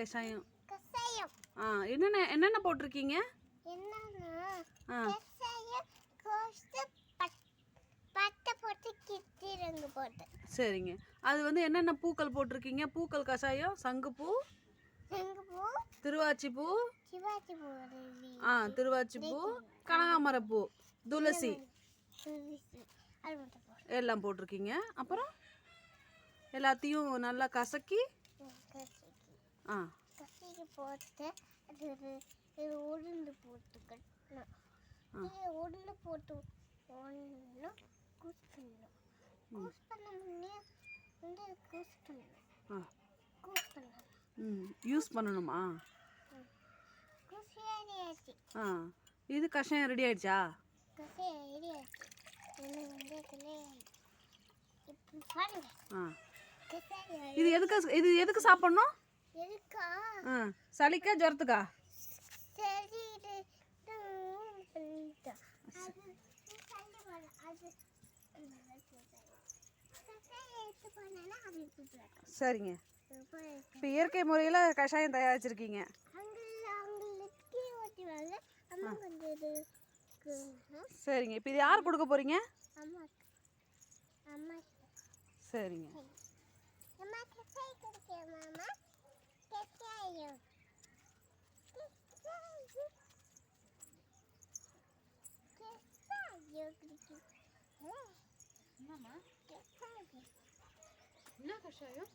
கஷாயம். கசாயம் ஆ என்னென்ன என்னென்ன போட்டிருக்கீங்க? என்னன்னா ஆ. கசாயம் கோஸ்து பட்டை போட்டு கித்திரங்கு போட்டு. சரிங்க. அது வந்து என்னென்ன பூக்கள் போட்டிருக்கீங்க? பூக்கள் கஷாயம் சங்குப்பூ எங்க பூ திருவாச்சி பூ சிவாஜி போடுறது ஆ திருவாச்சி பூ கனகாமரப்பூ துளசி. எல்லாம் போட்டிருக்கீங்க. அப்புறம்? எல்லாத்தையும் நல்லா கசக்கி. ஆ. கசக்கி போட்டு அது இது உருண்டு போட்டுக்கணும். இது உருண்டு போட்டு ஒன்று கூஸ் பண்ணணும். கூஸ் பண்ண முன்னே வந்து கூஸ் பண்ணணும். ஆ. கூஸ் பண்ணணும். ம். யூஸ் பண்ணணுமா? கூஸ் ஏறியாச்சு ஆ. இது கஷாயம் ரெடி ஆயிடுச்சா? இது வந்து இப்போ பாருங்க. ஆ. இது எதுக்கு இது எதுக்கு சாப்பிட்ணும்? ஆ சளிக்கா ஜுரத்துக்கா. சரிங்க. இப்போ இயற்கை முறையில் கஷாயம் தயாரிச்சிருக்கீங்க. சரிங்க. இப்போ இது யார் கொடுக்க போகிறீங்க சரிங்க. கசாயம் குடிக்க கசாயம் என்ன கஷாயம்